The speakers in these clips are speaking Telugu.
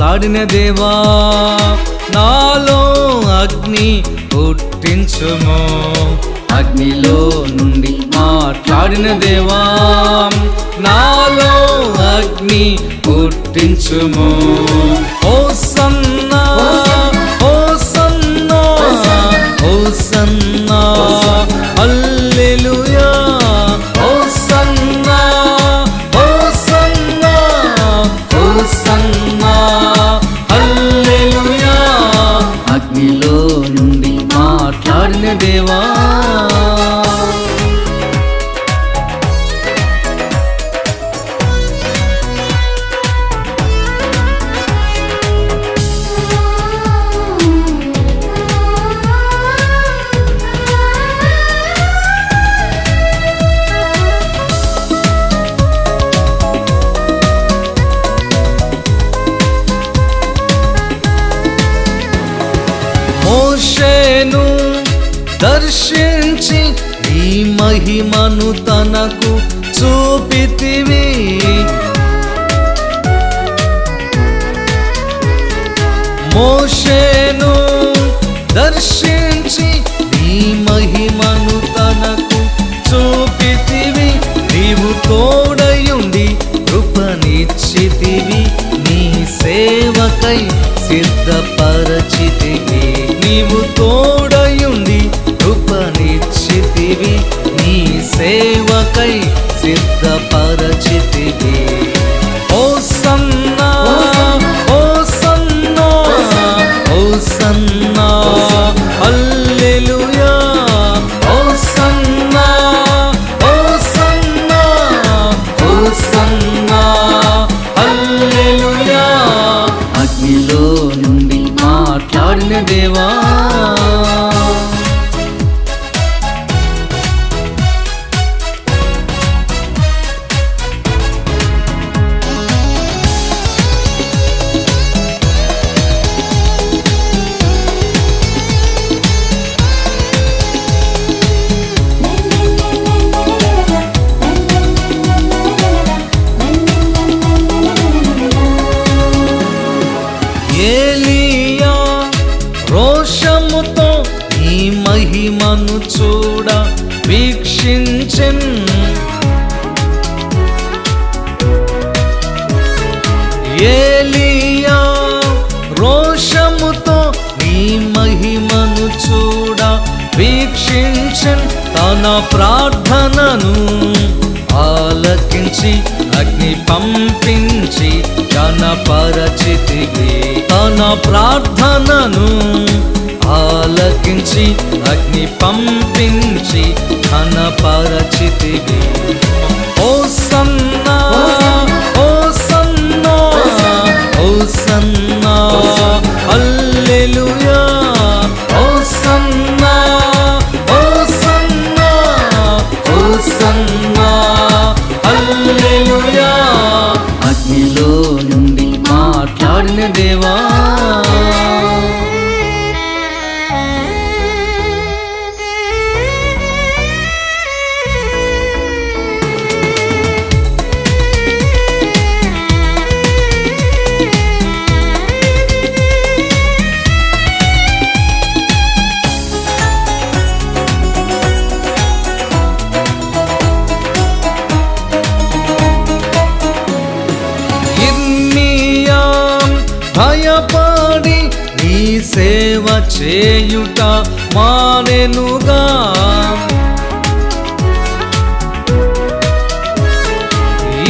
మాట్లాడిన దేవా నాలో అగ్ని పుట్టించుము. అగ్నిలో నుండి మాట్లాడిన దేవా నాలో అగ్ని పుట్టించుము. ఓ సన్నా ఓ సన్నా ఓ సన్నా అగ్నిలో నుండి మాట్లాడిన దేవా దర్శించి నీ మహిమను తనకు చూపితివి. మోషేను దర్శించి నీ మహిమను తనకు చూపితివి. నీవు తోడయుండి కృపనిచ్చితివి. నీ సేవకై సిద్ధపరచితివి. నీవు తోడయు కృపనిచ్చితివి నీ సేవకై సిద్ధపరచితివి. మహిమను చూడ వీక్షించెన్. ఏలియా రోషముతో నీ మహిమను చూడ వీక్షించన్. తన ప్రార్థనను ఆలకించి అగ్ని పంపించి తన కనపరచితివి తన ప్రార్థనను ఆలకించి అగ్ని పంపించి కనపరచితివి ఓ సన్న భయపడి నీ సేవ చేయుట మానెనుగా.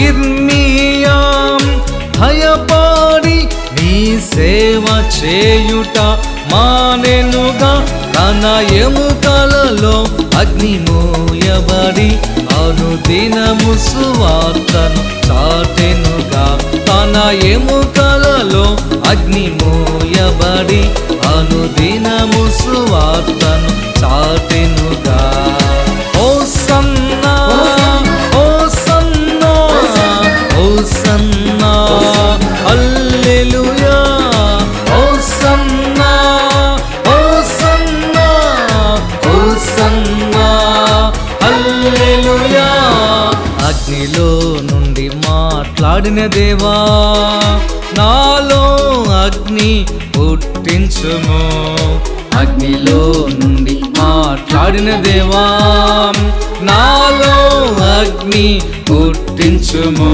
ఇర్మియాం భయపడి నీ సేవ చేయుట మానెనుగా. తన ఎముక అగ్ని మోయబడి అనుదినము సువార్తను చాటెనుగా తన ఎముకలలో అగ్ని మోయబడి అనుదినము సువార్తను చాటె నుండి మాట్లాడిన దేవా నాలో అగ్ని పుట్టించుము. అగ్నిలో నుండి మాట్లాడిన దేవా నాలో అగ్ని పుట్టించుము.